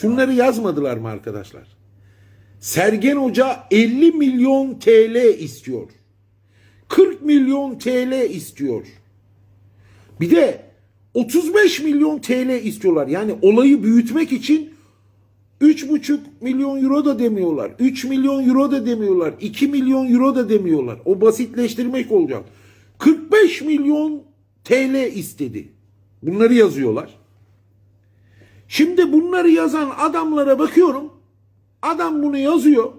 Şunları yazmadılar mı arkadaşlar? Sergen Hoca 50 milyon TL istiyor. 40 milyon TL istiyor. Bir de 35 milyon TL istiyorlar. Yani olayı büyütmek için 3,5 milyon euro da demiyorlar. 3 milyon euro da demiyorlar. 2 milyon euro da demiyorlar. O basitleştirmek olacak. 45 milyon TL istedi. Bunları yazıyorlar. Şimdi bunları yazan adamlara bakıyorum. Adam bunu yazıyor.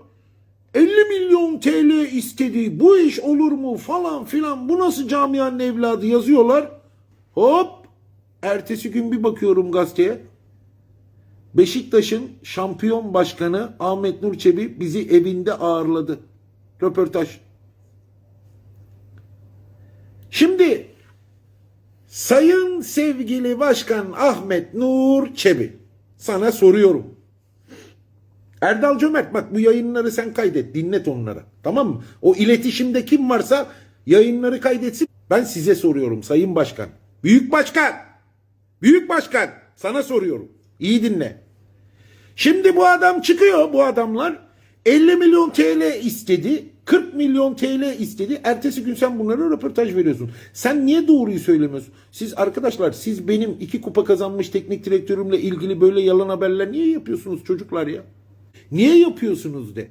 50 milyon TL istedi. Bu iş olur mu falan filan. Bu nasıl camianın evladı yazıyorlar. Hop. Ertesi gün bir bakıyorum gazeteye. Beşiktaş'ın şampiyon başkanı Ahmet Nur Çebi bizi evinde ağırladı. Röportaj. Şimdi Sayın sevgili Başkan Ahmet Nur Çebi sana soruyorum. Erdal Cömert bak bu yayınları sen kaydet dinlet onlara tamam mı? O iletişimde kim varsa yayınları kaydetsin. Ben size soruyorum Sayın Başkan. Büyük Başkan. Büyük Başkan sana soruyorum. İyi dinle. Şimdi bu adam çıkıyor bu adamlar 50 milyon TL istedi. 40 milyon TL istedi. Ertesi gün sen bunlara röportaj veriyorsun. Sen niye doğruyu söylemiyorsun? Siz arkadaşlar siz benim iki kupa kazanmış teknik direktörümle ilgili böyle yalan haberler niye yapıyorsunuz çocuklar ya? Niye yapıyorsunuz de?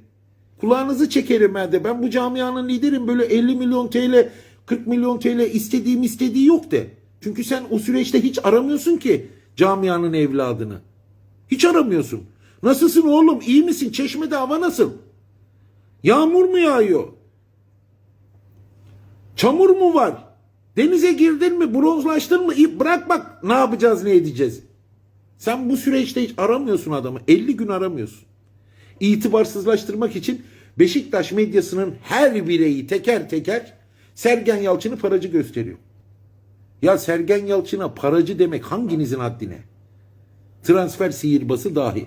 Kulağınızı çekerim ben de. Ben bu camianın liderim. Böyle 50 milyon TL, 40 milyon TL istediğim istediği yok de. Çünkü sen o süreçte hiç aramıyorsun ki camianın evladını. Hiç aramıyorsun. Nasılsın oğlum? İyi misin? Çeşmede hava nasıl? Yağmur mu yağıyor? Çamur mu var? Denize girdin mi? Bronzlaştın mı? İyi, Bırak bak ne yapacağız ne edeceğiz. Sen bu süreçte hiç aramıyorsun adamı. 50 gün aramıyorsun. İtibarsızlaştırmak için Beşiktaş medyasının her bireyi teker teker Sergen Yalçın'ı paracı gösteriyor. Ya Sergen Yalçın'a paracı demek hanginizin haddine? Transfer sihirbası dahi.